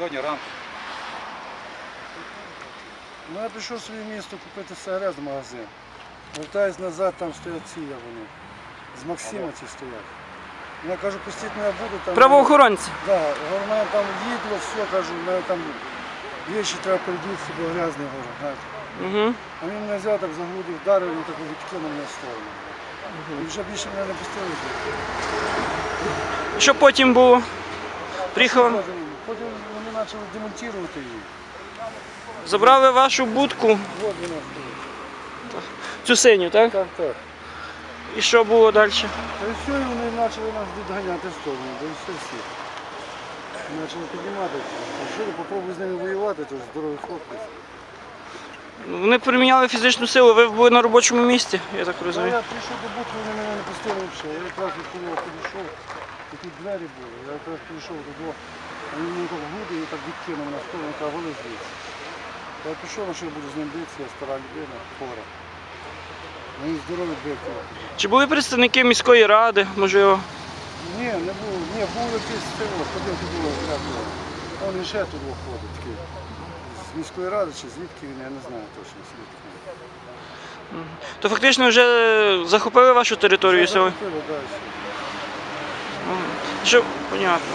Сьогодні ранку. Ну я пішов собі в місто купити сигарет в магазин. Вертаюсь назад, там стоять ці вони. З Максима ці стоять. Я кажу, пустіть мене буду там. Правоохоронці. Да, у мене там їдло, все, кажу, у мене там вещи треба передіти, бо грязний говорю. знаєте. Угу. А він мене взяв так за груди, вдарив і так відкинув мене в сторону. І вже більше мене не пустили. Що потім було? Приїхали, Потім, почали демонтувати її. забрали вашу будку, От вона цю синю, так? Так, так. І що було далі? Та й все, і вони почали нас відганяти в сторону, да і все всі. Почали піднімати. А що, попробуй з ними воювати, то ж здоровий хлопець. Вони приміняли фізичну силу, ви були на робочому місці, я так Ну, розумію. я прийшов до будки, вони мене не пустили взагалі. Я якраз від коли підійшов, і тут двері були. Я якраз підійшов додому, а він мені груди і так відкинув на сторону, каже, вали звідси. Я пішов, на що я буду з ним битися, я стара людина, хвора. Він здоровий бик. Чи були представники міської ради, можливо? Ні, не було. Ні, був якийсь село, ходив тут було, його. Он ще тут ходить такий. З міської ради чи звідки він, я не знаю точно звідки. То фактично вже захопили вашу територію сьогодні? Захопили, да, все. Що, понятно.